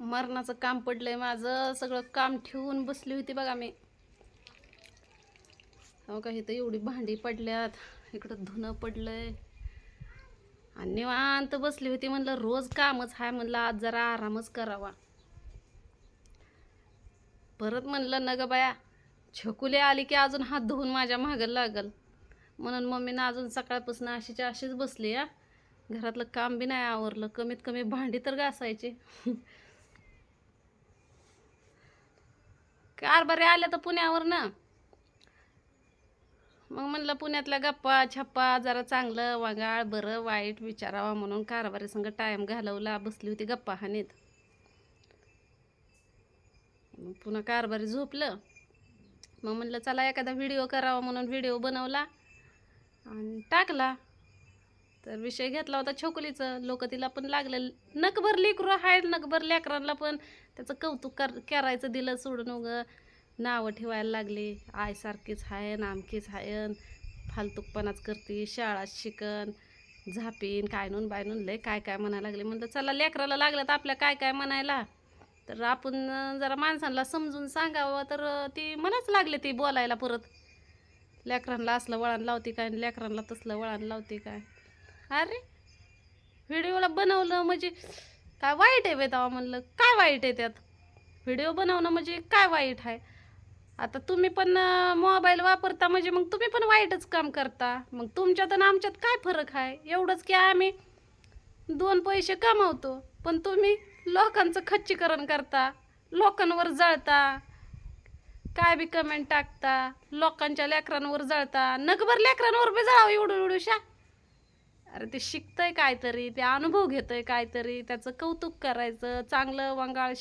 मरणाचं काम पडलंय माझं. सगळं काम ठेवून बसली होती बघा मी. हो का इथं एवढी भांडी पडल्यात. इकडं धुणं पडलंय. आणि निवांत बसली होती म्हणलं रोज कामच आहे म्हणलं आज जरा आरामच करावा. परत म्हणलं न ग बाया छकुले आली की अजून हात धुवून माझ्या मागं लागल. म्हणून मम्मीनं अजून सकाळपासून अशीच्या अशीच बसली या घरातलं काम बी नाही आवरलं. कमीत कमी भांडी तर घासायची. कारभारी आल्या तर पुण्यावर ना मग म्हणलं पुण्यातल्या गप्पा छप्पा जरा चांगलं वागाळ बरं वाईट विचारावा म्हणून कारभारी संग टाईम घालवला बसली होती गप्पा हानीत मग पुन्हा कारभारी झोपलं. मग म्हणलं चला एखादा व्हिडिओ करावा म्हणून व्हिडिओ बनवला आणि टाकला. तर विषय घेतला होता छोकलीचं. लोक तिला पण लागलं. नकभर लेकरू आहे नकभर लेकरांना पण त्याचं कौतुक कर करायचं दिलं सोडून उगं. नावं ठेवायला लागली. आईसारखीच आहे आमकीच आहे फालतूकपणाच करते शाळा शिकन झापीन काय नून बाय नून लय काय काय म्हणायला लागले. म्हणलं चला लेकराला लागलं तर आपल्या काय काय म्हणायला. तर आपण जरा माणसांना समजून सांगावं. तर ती मलाच लागले ती बोलायला परत. लेकरांना असलं वळण लावते काय लेकरांना तसलं वळण लावते काय? अरे व्हिडिओला बनवलं म्हणजे काय वाईट आहे बेतावा तेव्हा म्हणलं. काय वाईट आहे त्यात? व्हिडिओ बनवणं म्हणजे काय वाईट आहे? आता तुम्ही पण मोबाईल वापरता म्हणजे मग तुम्ही पण वाईटच काम करता. मग तुमच्यात आणि आमच्यात काय फरक आहे? एवढंच की आम्ही दोन पैसे कमावतो पण तुम्ही लोकांचं खच्चीकरण करता लोकांवर जळता काय बी कमेंट टाकता लोकांच्या लेकरांवर जळता नगभर लेकरांवर बी जळावं एवढं एवढूशा अरे ते शिकतंय काहीतरी ते अनुभव घेतोय काहीतरी त्याचं कौतुक करायचं चांगलं वंगाळ